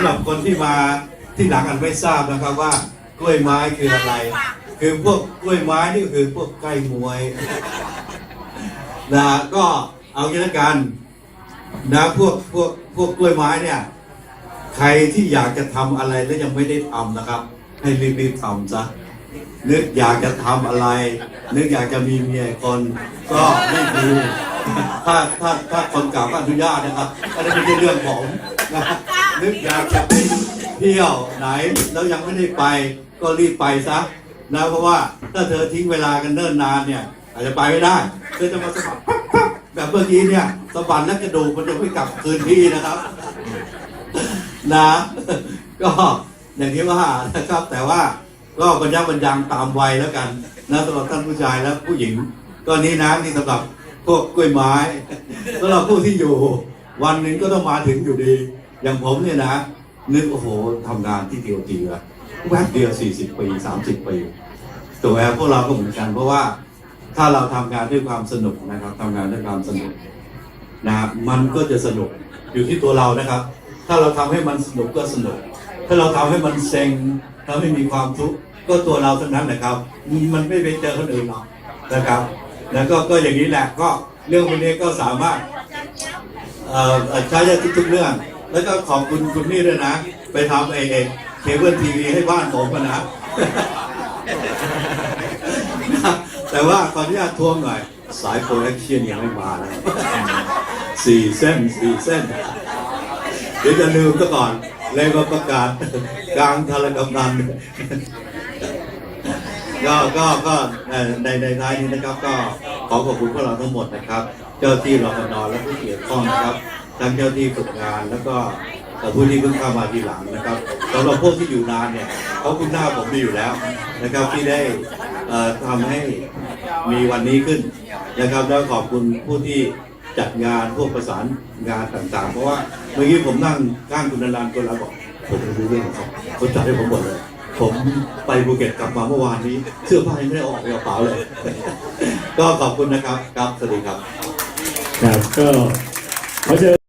ำหรับคนที่มาที่หลังอันไม่ทราบนะครับว่ากล้วยไม้คืออะไร คือพวกกล้วยไม้นี่คือพวกใกล้มวยนะก็เอางี้ละกันนะพวกพวกพวกกล้วยไม้เนี่ย ใครที่อยากจะทำอะไรแล้วยังไม่ได้ทำนะครับ ให้รีบๆทำซะนึกอยากจะทำอะไร นึกอยากจะมีเมียคนก็ไม่ดีถ้าถ้าถ้าคนเก่าก็อนุญาตนะครับอันนั้นไม่ใช่เรื่องผมนะ นึกอยากจะไปเที่ยวไหน แล้วยังไม่ได้ไปก็รีบไปซะนะเพราะว่าถ้าเธอทิ้งเวลากันเนิ่นนานเนี่ย อาจจะไปไม่ได้เธอจะมาสะบัดปั๊บบแบบเมื่อกี้เนี่ยสะบัดแล้วกระดูกมันจะไม่กลับคืนที่นะครับ นะ ก็อย่างที่ว่านะครับ แต่ว่าก็บรรยับบรรยังตามวัยแล้วกันนะสำหรับท่านผู้ชายและผู้หญิง ก็นี้นะนี่สำหรับพวกกล้วยไม้สำหรับผู้ที่อยู่ วันหนึ่งก็ต้องมาถึงอยู่ดี อย่างผมเนี่ยนะ นึกโอ้โหทำงานที่เดียวทีละแวบเดียว40ปี30ปีตัวแอร์พวกเราก็เหมือนกัน เพราะว่าถ้าเราทำงานด้วยความสนุกนะครับทำงานด้วยความสนุกนะครับมันก็จะสนุกอยู่ที่ตัวเรานะครับ ถ้าเราทำให้มันสนุกก็สนุก ถ้าเราทำให้มันเซ็งทำให้มีความทุกข์ก็ตัวเราทั้งนั้นนะครับ มันไม่ไปเจอคนอื่นหรอกนะครับ แล้วก็ก็อย่างนี้แหละก็เรื่องพวกนี้ก็สามารถใช้ได้ทุกๆเรื่อง แล้วก็ขอบคุณคุณนี่ด้วยนะ ไปทำเอเอเคเบิลทีวีให้บ้านผมนะ แต่ว่าขออนุญาตทวงหน่อย สายโปรแอคเชียนยังไม่มานะสี่เส้นสี่เส้น เดี๋ยวจะลืมซะก่อนเลยมาประกาศกลางทารกำนันก็ก็ก็ในในท้ายนี้นะครับ ก็ขอขอบคุณพวกเราทั้งหมดนะครับ เจ้าที่รพนและผู้เกี่ยวข้องนะครับ ทั้งเจ้าที่ฝึกงานแล้วก็เอ่ผู้ที่เพิ่งเข้ามาทีหลังนะครับสำหรับพวกที่อยู่นานเนี่ยเขาคุ้นหน้าผมดีอยู่แล้วนะครับที่ได้เอ่อทำให้มีวันนี้ขึ้นนะครับ แล้วขอบคุณผู้ที่จัดงานพวกประสานงานต่างๆ เพราะว่าเมื่อกี้ผมนั่งข้างคุณนันรันคนละบอกผมไม่รู้เรื่องของเขาเขาจัดให้ผมหมดเลย ผมไปภูเก็ตกลับมาเมื่อวานนี้ เสื้อผ้ายังไม่ได้ออกกระเป๋าเลย ก็ขอบคุณนะครับครับสวัสดีครับครับก็ขอเชิญ